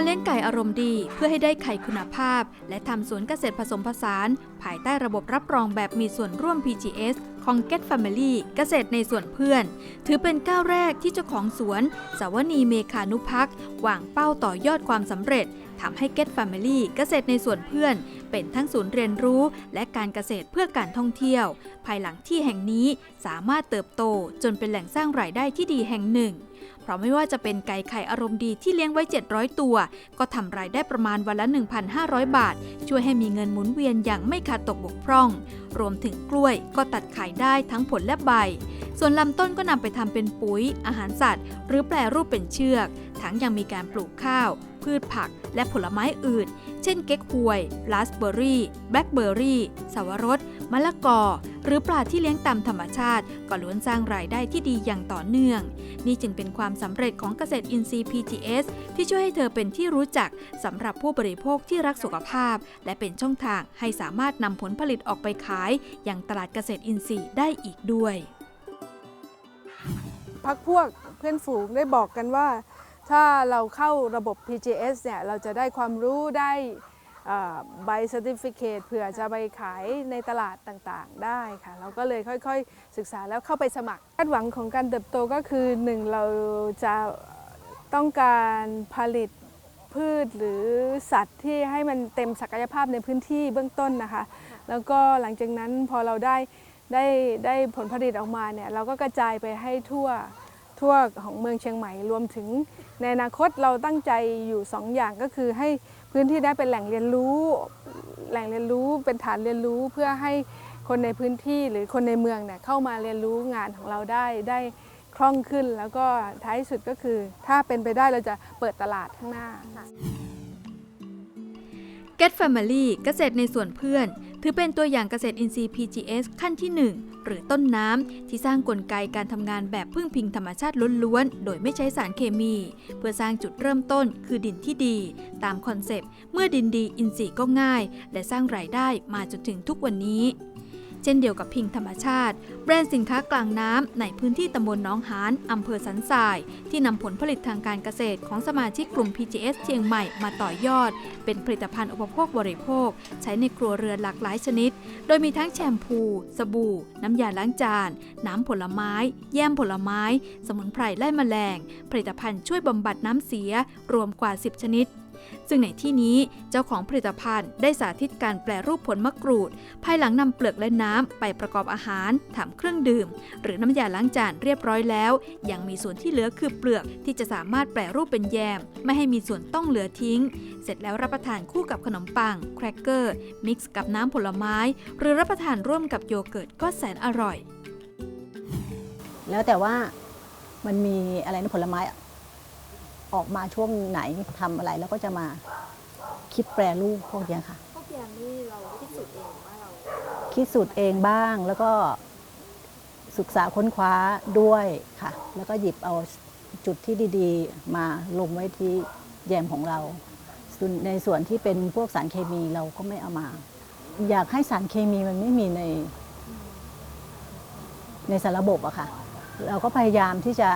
การเลี้ยงไก่อารมณ์ดีเพื่อให้ได้ไข่คุณภาพ และทำสวนเกษตรผสมผสานภายใต้ระบบรับรองแบบมีส่วนร่วม PGS ของ Get Family เกษตรในส่วนเพื่อน ถือเป็นก้าวแรกที่เจ้าของสวนสาวนีเมคานุพักวางเป้าต่อยอดความสำเร็จทำให้ Get Family เกษตรในส่วนเพื่อน เป็นทั้งศูนย์เรียนรู้ และการเกษตรเพื่อการท่องเที่ยว ภายหลังที่แห่งนี้สามารถเติบโตจนเป็นแหล่งสร้างรายได้ที่ดีแห่งหนึ่ง เพราะไม่ว่าจะเป็นไก่ไข่อารมณ์ดีที่เลี้ยงไว้ 700 ตัว ก็ทำรายได้ประมาณวันละ 1,500 บาท ช่วยให้มีเงินหมุนเวียนอย่างไม่ขาดตกบกพร่อง รวมถึงกล้วยก็ตัดขายได้ทั้งผลและใบ ส่วนลำต้นก็นำไปทำเป็นปุ๋ย อาหารสัตว์ หรือแปรรูปเป็นเชือก ทั้งยังมีการปลูกข้าว พืชผัก และผลไม้อื่น เช่นเก๊กฮวย ราสเบอร์รี่ แบล็คเบอร์รี่สวรสมะละกอ หรือปลาที่เลี้ยงตามธรรมชาติ ก็ล้วนสร้างรายได้ที่ดีอย่างต่อเนื่อง นี่จึงเป็นความสำเร็จของเกษตรอินทรีย์ PGS ที่ช่วยให้เธอเป็นที่รู้จักสำหรับผู้บริโภคที่รักสุขภาพ และเป็นช่องทางให้สามารถนำผลผลิตออกไปขายอย่างตลาดเกษตรอินทรีย์ได้อีกด้วย พักพวกเพื่อนฝูงได้บอกกันว่า ถ้าเราเข้าระบบ PGS เนี่ยเราจะได้ความรู้ได้ ใบ certificate เผื่อจะไปขายในตลาดต่างๆ ได้ค่ะ เราก็เลยค่อยๆ ศึกษาแล้วเข้าไปสมัครคาดหวังของการเติบโตก็คือหนึ่งเราจะต้องการผลิตพืชหรือสัตว์ที่ให้มันเต็มศักยภาพในพื้นที่เบื้องต้นนะคะ แล้วก็หลังจากนั้นพอเราได้ได้ได้ผลผลิตออกมาเนี่ยเราก็กระจายไปให้ทั่วทั่วของเมืองเชียงใหม่รวมถึงในอนาคตเราตั้งใจอยู่ 2 อย่างก็คือให้ พื้นที่ได้เป็นแหล่งเรียนรู้ แหล่งเรียนรู้เป็นฐานเรียนรู้เพื่อให้คนในพื้นที่หรือคนในเมืองเนี่ยเข้ามาเรียนรู้งานของเราได้ได้คล่องขึ้นแล้วก็ท้ายสุดก็คือ ถ้าเป็นไปได้เราจะเปิดตลาดข้างหน้า Get Family เกษตรในส่วนเพื่อน ถือเป็นตัวอย่างเกษตรอินทรีย์ PGS ขั้นที่ 1 หรือต้นน้ำ ที่สร้างกลไกการทำงานแบบพึ่งพิงธรรมชาติล้วนๆ โดยไม่ใช้สารเคมี เพื่อสร้างจุดเริ่มต้นคือดินที่ดี ตามคอนเซปต์ เมื่อดินดีอินทรีย์ก็ง่าย และสร้างรายได้มาจนถึงทุกวันนี้ เช่นเดียวกับพิงธรรมชาติ แบรนด์สินค้ากลางน้ำในพื้นที่ตำบลน้องหานอำเภอสันทราย ที่นำผลผลิตทางการเกษตรของสมาชิกกลุ่ม PGS เชียงใหม่มาต่อยอด เป็นผลิตภัณฑ์อุปโภคบริโภค ใช้ในครัวเรือนหลากหลายชนิด โดยมีทั้งแชมพู สบู่ น้ำยาล้างจาน น้ำผลไม้ แยมผลไม้ สมุนไพรไล่แมลง ผลิตภัณฑ์ช่วยบำบัดน้ำเสีย รวมกว่า 10 ชนิด ซึ่งในที่นี้เจ้าของผลิตภัณฑ์ได้สาธิตการแปลรูปผลมะกรูด ภายหลังนำเปลือกและน้ำไปประกอบอาหารทำเครื่องดื่ม หรือน้ำยาล้างจานเรียบร้อยแล้ว ยังมีส่วนที่เหลือคือเปลือกที่จะสามารถแปลรูปเป็นแยม ไม่ให้มีส่วนต้องเหลือทิ้ง เสร็จแล้วรับประทานคู่กับขนมปัง แครกเกอร์ มิกซ์กับน้ำผลไม้ หรือรับประทานร่วมกับโยเกิร์ตก็แสนอร่อย แล้วแต่ว่ามันมีอะไรนะผลไม้ ออกมาช่วงไหนทำอะไรแล้วก็จะมาคิดแปรรูปพวกเนี้ยค่ะพวกแยมนี่เราคิดสูตรเองว่าเราคิดสูตรเองบ้างแล้วก็ศึกษาค้นคว้าด้วยค่ะ แล้วก็หยิบเอาจุดที่ดีๆ มาลงไว้ที่แยมของเราส่วนในส่วนที่เป็นพวกสารเคมีเราก็ไม่เอามา อยากให้สารเคมีมันไม่มีใน ในสารระบบอะค่ะ เราก็พยายามที่จะ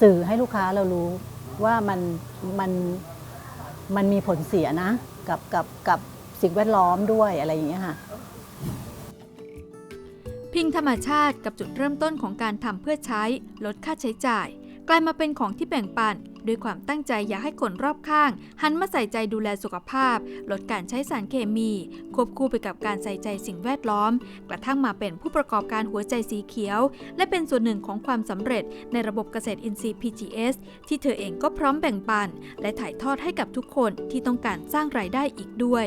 สื่อให้ลูกค้าเรารู้ ว่ามันมันมันมีผลเสียนะ กับกับกับสิ่งแวดล้อมด้วยอะไรอย่างเงี้ยค่ะพิงธรรมชาติกับจุดเริ่มต้นของการทำเพื่อใช้ลดค่าใช้จ่าย กลายมาเป็นของที่แบ่งปัน ด้วยความตั้งใจอยากให้คนรอบข้าง หันมาใส่ใจดูแลสุขภาพ ลดการใช้สารเคมี ควบคู่ไปกับการใส่ใจสิ่งแวดล้อม กระทั่งมาเป็นผู้ประกอบการหัวใจสีเขียว และเป็นส่วนหนึ่งของความสำเร็จในระบบเกษตรอินทรีย์ PGS ที่เธอเองก็พร้อมแบ่งปัน และถ่ายทอดให้กับทุกคนที่ต้องการสร้างรายได้อีกด้วย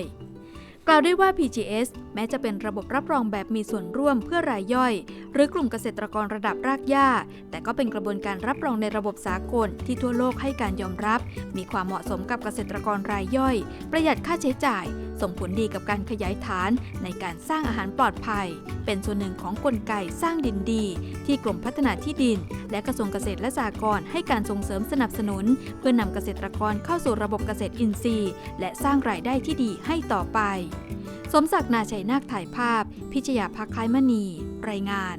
กล่าวได้ว่า PGS แม้จะเป็นระบบรับรองแบบมีส่วนร่วมเพื่อรายย่อย หรือกลุ่มเกษตรกรระดับรากหญ้า แต่ก็เป็นกระบวนการรับรองในระบบสากลที่ทั่วโลกให้การยอมรับ มีความเหมาะสมกับเกษตรกรรายย่อย ประหยัดค่าใช้จ่าย ส่งผลดีกับการขยายฐานในการสร้างอาหารปลอดภัย เป็นส่วนหนึ่งของกลไกสร้างดินดี ที่กรมพัฒนาที่ดิน และกระทรวงเกษตรและสหกรณ์ให้การส่งเสริมสนับสนุน เพื่อนำเกษตรกรเข้าสู่ระบบเกษตรอินทรีย์ และสร้างรายได้ที่ดีให้ต่อไป สมศักดิ์นาชัยนาคถ่ายภาพ พิชยาพักคล้ายมณี รายงาน